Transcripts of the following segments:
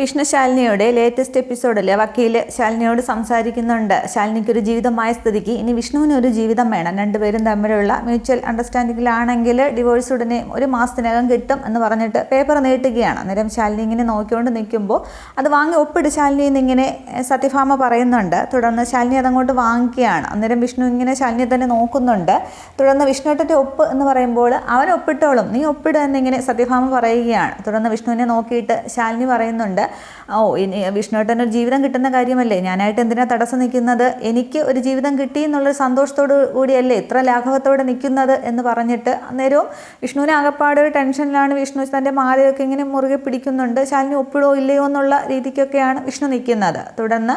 Vishnu ശാലിനിയുടെ latest എപ്പിസോഡിൽ വക്കീൽ ശാലിനിയോട് സംസാരിക്കുന്നുണ്ട്. ശാലിനിക്ക് ഒരു ജീവിതമായ സ്ഥിതിക്ക്. ഇനി വിഷ്ണുവിന് ഒരു ജീവിതം വേണം. രണ്ടുപേരും തമ്മിലുള്ള മ്യൂച്വൽ അണ്ടർസ്റ്റാൻഡിങ്ങിലാണെങ്കിൽ ഡിവോഴ്സ് ഉടനെ ഒരു മാസത്തിനകം കിട്ടും എന്ന് പറഞ്ഞിട്ട് പേപ്പർ നീട്ടുകയാണ്. അന്നേരം ശാലിനി ഇങ്ങനെ നോക്കിക്കൊണ്ട് നിൽക്കുമ്പോൾ അത് വാങ്ങി ഒപ്പിട്ട് ശാലിനി എന്നിങ്ങനെ സത്യഭാമ പറയുന്നുണ്ട്. തുടർന്ന് ശാലിനി അതങ്ങോട്ട് വാങ്ങിക്കുകയാണ്. അന്നേരം വിഷ്ണു ഇങ്ങനെ ശാലിനിയെ തന്നെ നോക്കുന്നുണ്ട്. തുടർന്ന് വിഷ്ണുട്ടന്റെ ഒപ്പ് എന്ന് പറയുമ്പോൾ അവൻ ഒപ്പിട്ടോളും. നീ ഒപ്പിടുക എന്നിങ്ങനെ സത്യഭാമ പറയുകയാണ്. തുടർന്ന് വിഷ്ണുവിനെ നോക്കിയിട്ട് ശാലിനി പറയുന്നുണ്ട്. ഓ ഇനി വിഷ്ണുട്ടന് ഒരു ജീവിതം കിട്ടുന്ന കാര്യമല്ലേ? ഞാനായിട്ട് എന്തിനാ തടസ്സം നിൽക്കുന്നത്? എനിക്ക് ഒരു ജീവിതം കിട്ടി എന്നുള്ളൊരു സന്തോഷത്തോടു കൂടിയല്ലേ ഇത്ര ലാഘവത്തോടെ നിൽക്കുന്നത് എന്ന് പറഞ്ഞിട്ട് അന്നേരവും വിഷ്ണുവിന് ആകപ്പാട് ഒരു ടെൻഷനിലാണ് വിഷ്ണു തന്റെ മാലയൊക്കെ ഇങ്ങനെ മുറുകെ പിടിക്കുന്നുണ്ട്. ശാലിനി ഒപ്പിടോ ഇല്ലയോ എന്നുള്ള രീതിക്കൊക്കെയാണ് വിഷ്ണു നിൽക്കുന്നത്. തുടർന്ന്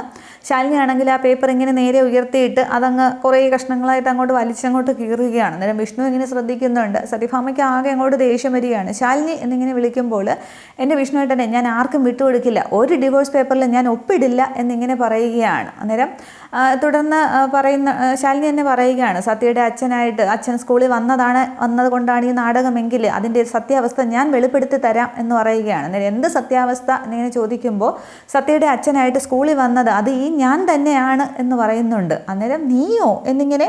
ശാലിനി ആണെങ്കിൽ ആ പേപ്പർ ഇങ്ങനെ നേരെ ഉയർത്തിയിട്ട് അതങ്ങ് കുറേ കഷ്ണങ്ങളായിട്ട് അങ്ങോട്ട് വലിച്ചങ്ങോട്ട് കീറുകയാണ്. അന്നേരം വിഷ്ണു ഇങ്ങനെ ശ്രദ്ധിക്കുന്നുണ്ട്. സത്യഭാമയ്ക്ക് ആകെ അങ്ങോട്ട് ദേഷ്യം വരികയാണ്. ശാലിനി എന്നിങ്ങനെ വിളിക്കുമ്പോൾ എന്റെ വിഷ്ണുവേട്ടനെ ഞാൻ ആർക്കും വിട്ടുകൊടുക്കില്ല ഒരു ഡിവോഴ്സ് പേപ്പറിൽ ഞാൻ ഒപ്പിടില്ല എന്നിങ്ങനെ പറയുകയാണ്. അന്നേരം തുടർന്ന് പറയുന്ന ശാലിനി തന്നെ പറയുകയാണ്. സത്യയുടെ അച്ഛനായിട്ട് അച്ഛൻ സ്കൂളിൽ വന്നതാണ് വന്നതുകൊണ്ടാണ് ഈ നാടകമെങ്കിൽ അതിന്റെ സത്യാവസ്ഥ ഞാൻ വെളിപ്പെടുത്തി തരാം എന്ന് പറയുകയാണ്. അന്നേരം എന്ത് സത്യാവസ്ഥ എന്നിങ്ങനെ ചോദിക്കുമ്പോൾ സത്യയുടെ അച്ഛനായിട്ട് സ്കൂളിൽ വന്നത് അത് ഈ ഞാൻ തന്നെയാണ് എന്ന് പറയുന്നുണ്ട്. അന്നേരം നീയോ എന്നിങ്ങനെ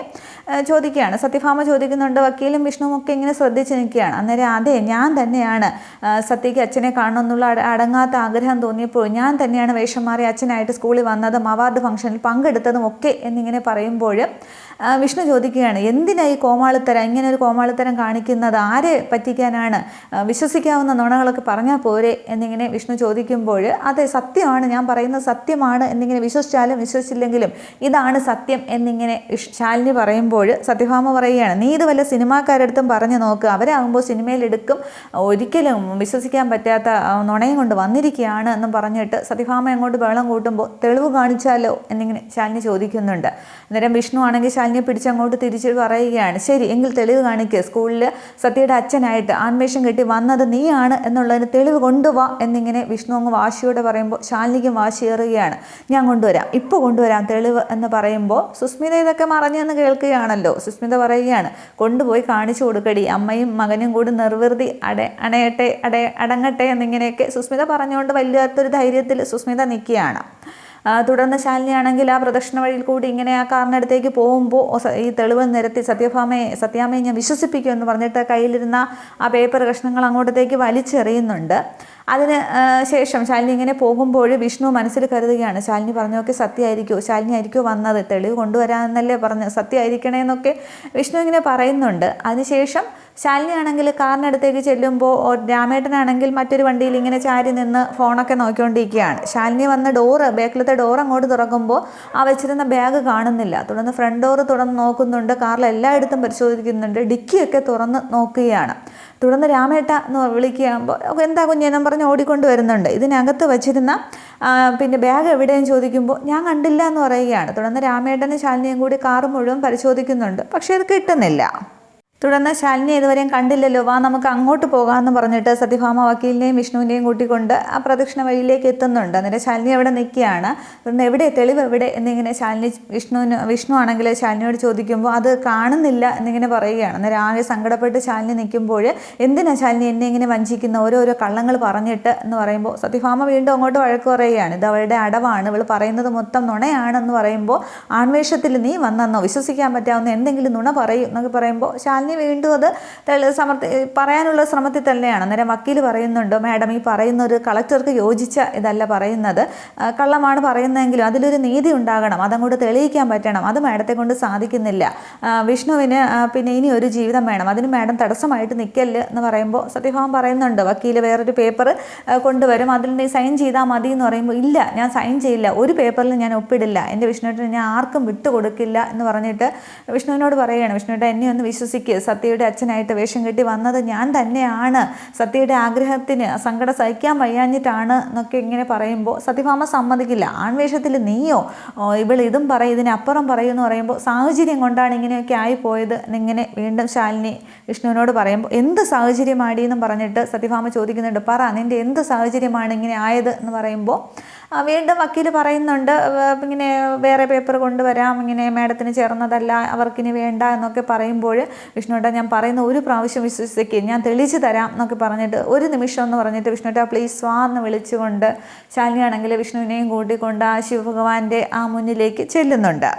ചോദിക്കുകയാണ്. സത്യഭാമ ചോദിക്കുന്നുണ്ട് വക്കീലും വിഷ്ണുവും ഒക്കെ ഇങ്ങനെ ശ്രദ്ധിച്ച് നിൽക്കുകയാണ്. അന്നേരം അതെ ഞാൻ തന്നെയാണ് സത്യയ്ക്ക് അച്ഛനെ കാണണമെന്നുള്ള അട- അടങ്ങാത്ത ആഗ്രഹം തോന്നിയപ്പോൾ ഞാൻ തന്നെയാണ് വേഷം മാറി അച്ഛനായിട്ട് സ്കൂളിൽ വന്നതും അവാർഡ് ഫംഗ്ഷനിൽ പങ്കെടുത്തതും ഒക്കെ എന്നിങ്ങനെ പറയുമ്പോൾ വിഷ്ണു ചോദിക്കുകയാണ് എന്തിനാ ഈ കോമാളിത്തരം? ഇങ്ങനെ ഒരു കോമാളിത്തരം കാണിക്കുന്നത്? ആരെ പറ്റിക്കാനാണ്? വിശ്വസിക്കാവുന്ന നുണകളൊക്കെ പറഞ്ഞാൽ പോരെ? എന്നിങ്ങനെ വിഷ്ണു ചോദിക്കുമ്പോൾ അതെ സത്യമാണ്. ഞാൻ പറയുന്നത് സത്യമാണ്. എന്നിങ്ങനെ വിശ്വസിച്ചാലും വിശ്വസിച്ചില്ലെങ്കിലും ഇതാണ് സത്യം. എന്നിങ്ങനെ ശാലിനി പറയുമ്പോൾ സത്യഭാമ പറയുകയാണ് നീ ഇത് വല്ല സിനിമാക്കാരടുത്തും പറഞ്ഞു നോക്ക്. അവരാകുമ്പോൾ സിനിമയിലെടുക്കും. ഒരിക്കലും വിശ്വസിക്കാൻ പറ്റാത്ത നുണയും കൊണ്ട് വന്നിരിക്കുകയാണ് എന്നും പറഞ്ഞിട്ട് സത്യഭാമ അങ്ങോട്ട് വെള്ളം കൂട്ടുമ്പോൾ തെളിവ് കാണിച്ചാലോ? എന്നിങ്ങനെ ശാലിനി ചോദിക്കുന്നുണ്ട്. അന്നേരം വിഷ്ണു ആണെങ്കിൽ ശാലിനിയെ പിടിച്ചങ്ങോട്ട് തിരിച്ച് പറയുകയാണ് ശരി എങ്കിൽ തെളിവ് കാണിക്കുക സ്കൂളിൽ സത്യയുടെ അച്ഛനായിട്ട് ആൺവേഷം കെട്ടി വന്നത് നീയാണ് എന്നുള്ളതിന് തെളിവ് കൊണ്ടുവാ എന്നിങ്ങനെ വിഷ്ണു അങ്ങ് വാശിയോടെ പറയുമ്പോൾ ശാലിനിക്കും വാശിയേറുകയാണ് ഞാൻ കൊണ്ടുവരാം ഇപ്പോൾ കൊണ്ടുവരാം തെളിവ് എന്ന് പറയുമ്പോൾ സുസ്മിത ഇതൊക്കെ മറഞ്ഞെന്ന് കേൾക്കുകയാണല്ലോ. സുസ്മിത പറയുകയാണ് കൊണ്ടുപോയി കാണിച്ചു കൊടുക്കടി. അമ്മയും മകനും കൂടി നിർവൃതി അട അണയട്ടെ അട അടങ്ങട്ടെ എന്നിങ്ങനെയൊക്കെ സുസ്മിത പറഞ്ഞുകൊണ്ട് വലിയ ധൈര്യത്തിൽ സുസ്മിത നിൽക്കുകയാണ്. തുടർന്ന് ശാലിനിയാണെങ്കിൽ ആ പ്രദക്ഷിണ വഴിയിൽ കൂടി ഇങ്ങനെ ആ കാറിനടുത്തേക്ക് പോകുമ്പോൾ ഈ തെളിവ് നിരത്തി സത്യഭാമയെ സത്യാമയെ ഞാൻ വിശ്വസിപ്പിക്കുമെന്ന് പറഞ്ഞിട്ട് കയ്യിലിരുന്ന ആ പേപ്പർ കഷ്ണങ്ങൾ അങ്ങോട്ടത്തേക്ക് വലിച്ചെറിയുന്നുണ്ട്. അതിന് ശേഷം ശാലിനി ഇങ്ങനെ പോകുമ്പോൾ വിഷ്ണു മനസ്സിൽ കരുതുകയാണ്. ശാലിനി പറഞ്ഞൊക്കെ സത്യമായിരിക്കുമോ ശാലിനി ആയിരിക്കുമോ വന്നത്. തെളിവ് കൊണ്ടുവരാമെന്നല്ലേ പറഞ്ഞു സത്യമായിരിക്കണേ എന്നൊക്കെ വിഷ്ണു ഇങ്ങനെ പറയുന്നുണ്ട്. അതിനുശേഷം ശാലിനിയാണെങ്കിൽ കാറിനടുത്തേക്ക് ചെല്ലുമ്പോൾ രാമേട്ടനാണെങ്കിൽ മറ്റൊരു വണ്ടിയിൽ ഇങ്ങനെ ചാരി നിന്ന് ഫോണൊക്കെ നോക്കിക്കൊണ്ടിരിക്കുകയാണ്. ശാലിനി വന്ന ഡോറ് ബാക്കിലത്തെ ഡോർ അങ്ങോട്ട് തുറക്കുമ്പോൾ ആ വെച്ചിരുന്ന ബാഗ് കാണുന്നില്ല. തുടർന്ന് ഫ്രണ്ട് ഡോറ് തുറന്ന് നോക്കുന്നുണ്ട്. കാറിൽ എല്ലായിടത്തും പരിശോധിക്കുന്നുണ്ട്. ഡിക്കിയൊക്കെ തുറന്ന് നോക്കുകയാണ്. തുടർന്ന് രാമേട്ട എന്ന് വിളിക്കുമ്പോൾ എന്താ കുഞ്ഞെന്നും പറഞ്ഞ് ഓടിക്കൊണ്ട് വരുന്നുണ്ട്. ഇതിനകത്ത് വച്ചിരുന്ന പിന്നെ ബാഗ് എവിടെയെന്ന് ചോദിക്കുമ്പോൾ ഞാൻ കണ്ടില്ല എന്ന് പറയുകയാണ്. തുടർന്ന് രാമേട്ടനും ശാലിനിയും കൂടി കാറ് മുഴുവൻ പരിശോധിക്കുന്നുണ്ട്. പക്ഷേ അത് കിട്ടുന്നില്ല. തുടർന്ന് ശാലിനി ഇതുവരെയും കണ്ടില്ലല്ലോ. വാ നമുക്ക് അങ്ങോട്ട് പോകാമെന്ന് പറഞ്ഞിട്ട് സത്യഭാമ വക്കീലിനെയും വിഷ്ണുവിനെയും കൂട്ടിക്കൊണ്ട് ആ പ്രദക്ഷിണ വഴിയിലേക്ക് എത്തുന്നുണ്ട്. അന്നേരം ശാലിനി അവിടെ നിൽക്കുകയാണ്. തുടർന്ന് എവിടെ തെളിവ് എവിടെ എന്നിങ്ങനെ ശാലിനി വിഷ്ണുവിന് വിഷ്ണു ആണെങ്കിൽ ശാലിനിയോട് ചോദിക്കുമ്പോൾ അത് കാണുന്നില്ല എന്നിങ്ങനെ പറയുകയാണ്. അന്നേരം ആകെ സങ്കടപ്പെട്ട് ശാലിനി നിൽക്കുമ്പോൾ എന്തിനാ ശാലിനി എന്നെ ഇങ്ങനെ വഞ്ചിക്കുന്ന ഓരോരോ കള്ളങ്ങൾ പറഞ്ഞിട്ട് എന്ന് പറയുമ്പോൾ സത്യഭാമ വീണ്ടും അങ്ങോട്ട് വഴക്ക് പറയുകയാണ്. ഇത് അവളുടെ അടവാണ്. ഇവൾ പറയുന്നത് മൊത്തം നുണയാണെന്ന് പറയുമ്പോൾ ആൺവേഷത്തിൽ നീ വന്നെന്നോ? വിശ്വസിക്കാൻ പറ്റാവുന്ന എന്തെങ്കിലും നുണ പറയും എന്നൊക്കെ പറയുമ്പോൾ ശാലിനി വീണ്ടും അത് സമർത്ഥി പറയാനുള്ള ശ്രമത്തിൽ തന്നെയാണ്. അന്നേരം വക്കീൽ പറയുന്നുണ്ടോ മാഡം ഈ പറയുന്ന ഒരു കളക്ടർക്ക് യോജിച്ച ഇതല്ല പറയുന്നത്. കള്ളമാണ് പറയുന്നതെങ്കിലും അതിലൊരു നീതി ഉണ്ടാകണം. അതങ്ങോട്ട് തെളിയിക്കാൻ പറ്റണം. അത് മാഡത്തെ കൊണ്ട് സാധിക്കുന്നില്ല. വിഷ്ണുവിന് പിന്നെ ഇനി ഒരു ജീവിതം വേണം. അതിന് മാഡം തടസ്സമായിട്ട് നിൽക്കല്ല് എന്ന് പറയുമ്പോൾ സത്യഭാവം പറയുന്നുണ്ട്. വക്കീൽ വേറൊരു പേപ്പർ കൊണ്ടുവരും. അതിൽ നീ സൈൻ ചെയ്താൽ മതി എന്ന് പറയുമ്പോൾ ഇല്ല ഞാൻ സൈൻ ചെയ്യില്ല. ഒരു പേപ്പറിൽ ഞാൻ ഒപ്പിടില്ല. എന്റെ വിഷ്ണുവിനെ ഞാൻ ആർക്കും വിട്ടുകൊടുക്കില്ല എന്ന് പറഞ്ഞിട്ട് വിഷ്ണുവിനോട് പറയുകയാണ് വിഷ്ണുവിന്റെ എന്നെ ഒന്ന് വിശ്വസിക്കുക സത്യയുടെ അച്ഛനായിട്ട് വേഷം കെട്ടി വന്നത് ഞാൻ തന്നെയാണ്. സത്യയുടെ ആഗ്രഹത്തിന് സങ്കടം സഹിക്കാൻ വയ്യാഞ്ഞിട്ടാണ് എന്നൊക്കെ ഇങ്ങനെ പറയുമ്പോൾ സത്യഭാമ സമ്മതിക്കില്ല. ആൺവേഷത്തിൽ നീയോ? ഇവൾ ഇതും പറയും ഇതിനപ്പുറം പറയും എന്ന് പറയുമ്പോൾ സാഹചര്യം കൊണ്ടാണ് ഇങ്ങനെയൊക്കെ ആയിപ്പോയത് എന്നിങ്ങനെ വീണ്ടും ശാലിനി വിഷ്ണുവിനോട് പറയുമ്പോൾ എന്ത് സാഹചര്യമാടി എന്നും പറഞ്ഞിട്ട് സത്യഭാമ ചോദിക്കുന്നുണ്ട് പറ നിന്റെ എന്ത് സാഹചര്യമാണ് ഇങ്ങനെ ആയത് എന്ന് പറയുമ്പോൾ വീണ്ടും വക്കീൽ പറയുന്നുണ്ട് ഇങ്ങനെ വേറെ പേപ്പർ കൊണ്ടുവരാം ഇങ്ങനെ മാഡത്തിന് ചേർന്നതല്ല അവർക്കിനി വേണ്ട എന്നൊക്കെ പറയുമ്പോൾ വിഷ്ണുട്ട ഞാൻ പറയുന്ന ഒരു പ്രാവശ്യം വിശ്വസിക്ക് ഞാൻ തെളിയിച്ചു തരാം എന്നൊക്കെ പറഞ്ഞിട്ട് ഒരു നിമിഷം എന്ന് പറഞ്ഞിട്ട് വിഷ്ണുട്ട പ്ലീസ് വാ എന്ന് വിളിച്ചുകൊണ്ട് ശാലിനിയാണെങ്കിൽ വിഷ്ണുവിനെയും കൂട്ടിക്കൊണ്ട് ആ ശിവഭഗവാന്റെ ആ മുന്നിലേക്ക് ചെല്ലുന്നുണ്ട്.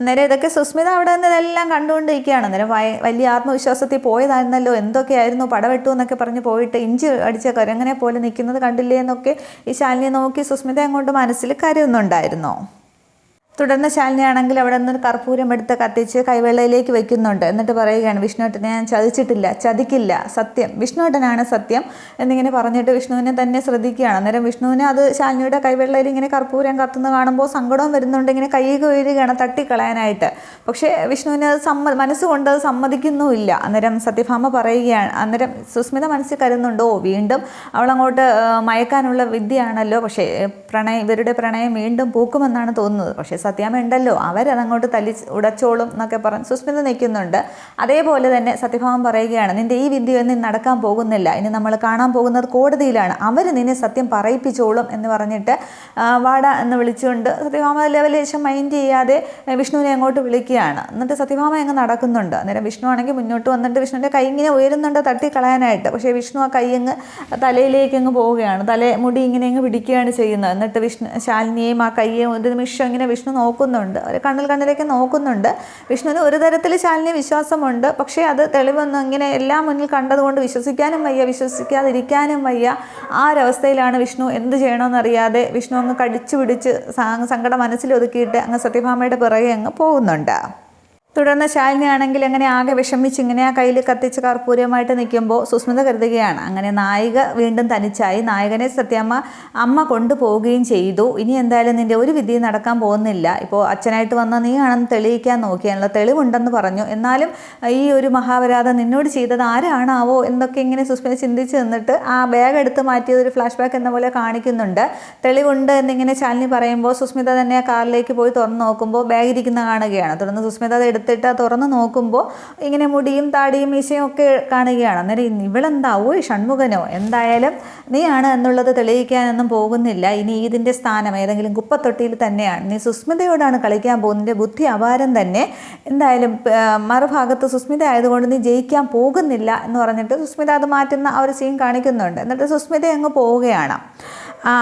അന്നേരം ഇതൊക്കെ സുസ്മിത അവിടെ നിന്ന് ഇതെല്ലാം കണ്ടുകൊണ്ടിരിക്കുകയാണ്. അന്നേരം വലിയ ആത്മവിശ്വാസത്തിൽ പോയതായിരുന്നല്ലോ. എന്തൊക്കെയായിരുന്നു പടവെട്ടു എന്നൊക്കെ പറഞ്ഞ് പോയിട്ട് ഇഞ്ചി അടിച്ച കരങ്ങനെ പോലെ നിൽക്കുന്നത് കണ്ടില്ലേ എന്നൊക്കെ ഈ ശാലിനെ നോക്കി സുസ്മിത അങ്ങോട്ട് മനസ്സിൽ കരുതുന്നുണ്ടായിരുന്നു തുടർന്ന് ശാലിനിയാണെങ്കിൽ അവിടെ നിന്ന് കർപ്പൂരം എടുത്ത് കത്തിച്ച് കൈവെള്ളയിലേക്ക് വെക്കുന്നുണ്ട്. എന്നിട്ട് പറയുകയാണ് വിഷ്ണുവേട്ടനെ ഞാൻ ചതിച്ചിട്ടില്ല ചതിക്കില്ല സത്യം. വിഷ്ണുവേട്ടനാണ് സത്യം. എന്നിങ്ങനെ പറഞ്ഞിട്ട് വിഷ്ണുവിനെ തന്നെ ശ്രദ്ധിക്കുകയാണ്. അന്നേരം വിഷ്ണുവിനെ അത് ശാലിനിയുടെ കൈവെള്ളയിൽ ഇങ്ങനെ കർപ്പൂരം കത്തുന്ന കാണുമ്പോൾ സങ്കടവും വരുന്നുണ്ട്. ഇങ്ങനെ കൈയ്യൊക്കെ വീഴുകയാണ് തട്ടിക്കളയാനായിട്ട്. പക്ഷേ വിഷ്ണുവിന് അത് സമ്മ മനസ്സുകൊണ്ട് അത് സമ്മതിക്കുന്നുമില്ല. അന്നേരം സത്യഭാമ പറയുകയാണ് അന്നേരം സുസ്മിത മനസ്സിൽ കരുതുന്നുണ്ടോ? വീണ്ടും അവളങ്ങോട്ട് മയക്കാനുള്ള വിദ്യയാണല്ലോ. പക്ഷേ പ്രണയം ഇവരുടെ പ്രണയം വീണ്ടും പൂക്കുമെന്നാണ് തോന്നുന്നത്. പക്ഷേ സത്യാമ്മ ഉണ്ടല്ലോ. അവരതങ്ങോട്ട് തല്ലി ഉടച്ചോളും എന്നൊക്കെ പറഞ്ഞ് സുസ്മിത നിൽക്കുന്നുണ്ട്. അതേപോലെ തന്നെ സത്യഭാമൻ പറയുകയാണ് നിന്റെ ഈ വിദ്യയൊന്നും നടക്കാൻ പോകുന്നില്ല. ഇനി നമ്മൾ കാണാൻ പോകുന്നത് കോടതിയിലാണ്. അവർ നിന്നെ സത്യം പറയിപ്പിച്ചോളും എന്ന് പറഞ്ഞിട്ട് വാട എന്ന് വിളിച്ചുകൊണ്ട് സത്യഭാമ ലെവലേശം മൈൻഡ് ചെയ്യാതെ വിഷ്ണുവിനെ അങ്ങോട്ട് വിളിക്കുകയാണ്. എന്നിട്ട് സത്യഭാമ അങ്ങ് നടക്കുന്നുണ്ട്. അന്നേരം വിഷ്ണു ആണെങ്കിൽ മുന്നോട്ട് വന്നിട്ട് വിഷ്ണുവിന്റെ കൈ ഇങ്ങനെ ഉയരുന്നുണ്ട് തട്ടിക്കളയാനായിട്ട്. പക്ഷേ വിഷ്ണു ആ കൈ അങ്ങ് തലയിലേക്ക് അങ്ങ് പോവുകയാണ്. തല മുടി ഇങ്ങനെ അങ്ങ് പിടിക്കുകയാണ് ചെയ്യുന്നത്. എന്നിട്ട് വിഷ്ണു ശാലിനിയെയും ആ കയ്യെയും ഒരു നിമിഷം ഇങ്ങനെ വിഷ്ണു നോക്കുന്നുണ്ട്. അവർ കണ്ണിൽ കണ്ണിലേക്ക് നോക്കുന്നുണ്ട്. വിഷ്ണുവിന് ഒരു തരത്തിൽ ശാലിനി വിശ്വാസമുണ്ട്. പക്ഷേ അത് തെളിവൊന്നും ഇങ്ങനെ എല്ലാം മുന്നിൽ കണ്ടതുകൊണ്ട് വിശ്വസിക്കാനും വയ്യ. വിശ്വസിക്കാതിരിക്കാനും വയ്യ. ആ ഒരവസ്ഥയിലാണ് വിഷ്ണു എന്ത് ചെയ്യണമെന്നറിയാതെ വിഷ്ണു അങ്ങ് കടിച്ചു പിടിച്ച് സങ്കടം മനസ്സിൽ ഒതുക്കിയിട്ട് അങ്ങ് സത്യഭാമയുടെ പിറകെ അങ്ങ് പോകുന്നുണ്ട്. തുടർന്ന് ശാലിനി ആണെങ്കിൽ അങ്ങനെ ആകെ വിഷമിച്ച് ഇങ്ങനെ ആ കയ്യിൽ കത്തിച്ച് കർപ്പൂരമായിട്ട് നിൽക്കുമ്പോൾ സുസ്മിത കരുതുകയാണ്. അങ്ങനെ നായിക വീണ്ടും തനിച്ചായി. നായകനെ സത്യമ്മ അമ്മ കൊണ്ടുപോവുകയും ചെയ്തു. ഇനി എന്തായാലും നിന്റെ ഒരു വിധി നടക്കാൻ പോകുന്നില്ല. ഇപ്പോൾ അച്ഛനായിട്ട് വന്ന നീ ആണെന്ന് തെളിയിക്കാൻ നോക്കിയാണല്ലോ. തെളിവുണ്ടെന്ന് പറഞ്ഞു. എന്നാലും ഈ ഒരു മഹാപരാധം നിന്നോട് ചെയ്തത് ആരാണാവോ എന്നൊക്കെ ഇങ്ങനെ സുസ്മിത ചിന്തിച്ച് നിന്നിട്ട് ആ ബാഗ് എടുത്ത് മാറ്റിയത് ഒരു ഫ്ലാഷ് ബാക്ക് എന്ന പോലെ കാണിക്കുന്നുണ്ട്. തെളിവുണ്ട് എന്നിങ്ങനെ ശാലിനി പറയുമ്പോൾ സുസ്മിത തന്നെ ആ കാറിലേക്ക് പോയി തുറന്ന് നോക്കുമ്പോൾ ബാഗ് ഇരിക്കുന്ന കാണുകയാണ്. തുടർന്ന് സുസ്മിത അത് എടുത്തിട്ട് തുറന്ന് നോക്കുമ്പോൾ ഇങ്ങനെ മുടിയും താടിയും മീശയും ഒക്കെ കാണുകയാണ്. അന്നേരം ഇവളെന്താ ഈ ഷൺമുഖനോ? എന്തായാലും നീയാണ് എന്നുള്ളത് തെളിയിക്കാനൊന്നും പോകുന്നില്ല. ഇനി ഇതിന്റെ സ്ഥാനം ഏതെങ്കിലും കുപ്പത്തൊട്ടിയിൽ തന്നെയാണ്. നീ സുസ്മിതയോടാണ് കളിക്കാൻ പോകുന്നതിന്റെ ബുദ്ധി അപാരം തന്നെ. എന്തായാലും മറുഭാഗത്ത് സുസ്മിത ആയതുകൊണ്ട് നീ ജയിക്കാൻ പോകുന്നില്ല എന്ന് പറഞ്ഞിട്ട് സുസ്മിത അത് മാറ്റുന്ന ആ ഒരു സീൻ കാണിക്കുന്നുണ്ട്. എന്നിട്ട് സുസ്മിത അങ്ങ് പോവുകയാണ്.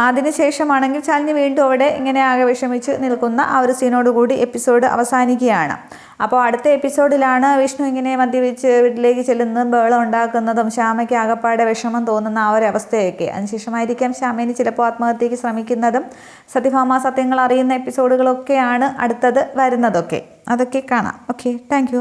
അതിനുശേഷമാണെങ്കിൽ ശാലിനി വീണ്ടും അവിടെ ഇങ്ങനെ ആകെ വിഷമിച്ച് നിൽക്കുന്ന ആ ഒരു സീനോടുകൂടി എപ്പിസോഡ് അവസാനിക്കുകയാണ്. അപ്പോൾ അടുത്ത എപ്പിസോഡിലാണ് വിഷ്ണു ഇങ്ങനെ മദ്യപിച്ച് വീട്ടിലേക്ക് ചെല്ലുന്നതും ബഹളം ഉണ്ടാക്കുന്നതും ശ്യാമയ്ക്ക് ആകപ്പാടെ വിഷമം തോന്നുന്ന ആ ഒരു അവസ്ഥയൊക്കെ. അതിനുശേഷമായിരിക്കാം ശ്യാമേനി ചിലപ്പോൾ ആത്മഹത്യക്ക് ശ്രമിക്കുന്നതും സത്യഭാമ സത്യങ്ങൾ അറിയുന്ന എപ്പിസോഡുകളൊക്കെയാണ് അടുത്തത് വരുന്നതൊക്കെ. അതൊക്കെ കാണാം. Okay thank